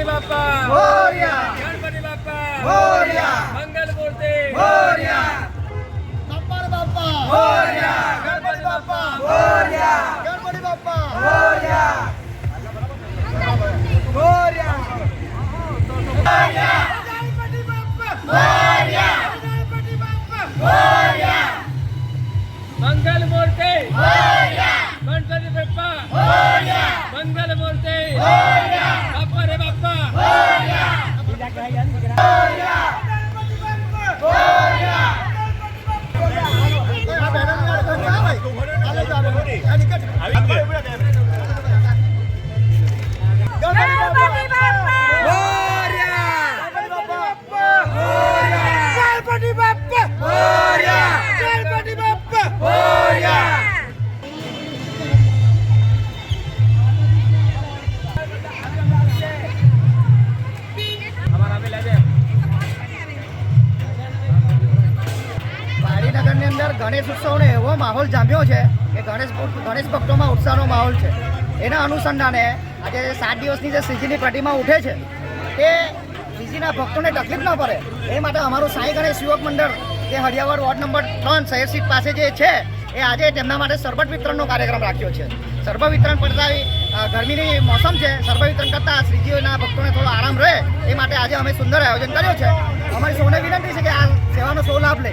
गणपती बाप्पा. मोर्या. गणपती बाप्पा. मोर्या. मंगल मूर्ती. मोर्या. गप्पा बाप्पा. मोर्या. गणपती बाप्पा. मोर्या. गणपती बाप्पा. मोर्या. ગણપતિ બાપા મોરયા મંગલ મૂર્તિ અંદર ગણેશ ઉત્સવનો એવો માહોલ જામ્યો છે કે ગણેશ ગણેશ ભક્તોમાં ઉત્સાહનો માહોલ છે. એના અનુસંધાને આજે સાત દિવસની જે શ્રીજીની પ્રતિમા ઉઠે છે, તે શ્રીજીના ભક્તોને તકલીફ ન પડે. એ માટે અમારું સાંઈ ગણેશ યુવક મંડળ જે હરિયાવાડ વોર્ડ નંબર ત્રણ શહેર સીટ પાસે જે છે, એ આજે તેમના માટે સરબત વિતરણનો કાર્યક્રમ રાખ્યો છે. સરબત વિતરણ પડતા ગરમીની મોસમ છે સરબત વિતરણ કરતાં શ્રીજીઓના ભક્તોને થોડો આરામ રહે, એ માટે આજે અમે સુંદર આયોજન કર્યો છે. અમારી સૌને વિનંતી છે કે આ સેવાનો સૌ લાભ લે.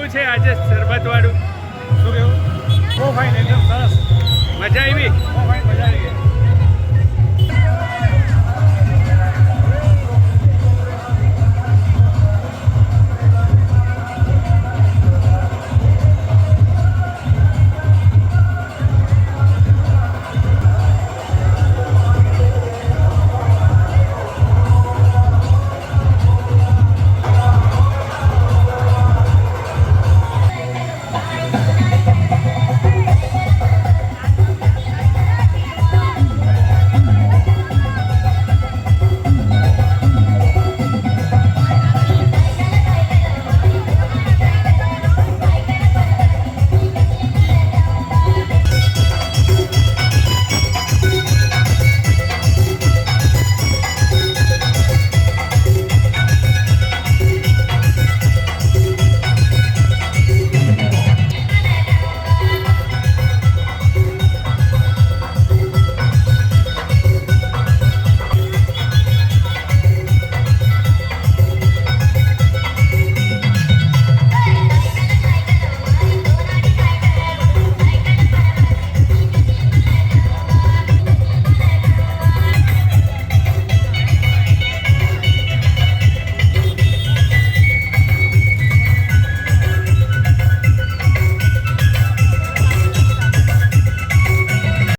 કેવું છે આજે શરબત વાળું શું કેવું? બહુ ફાઇન એકદમ સરસ. મજા આવી? બહુ ફાઇન મજા આવી.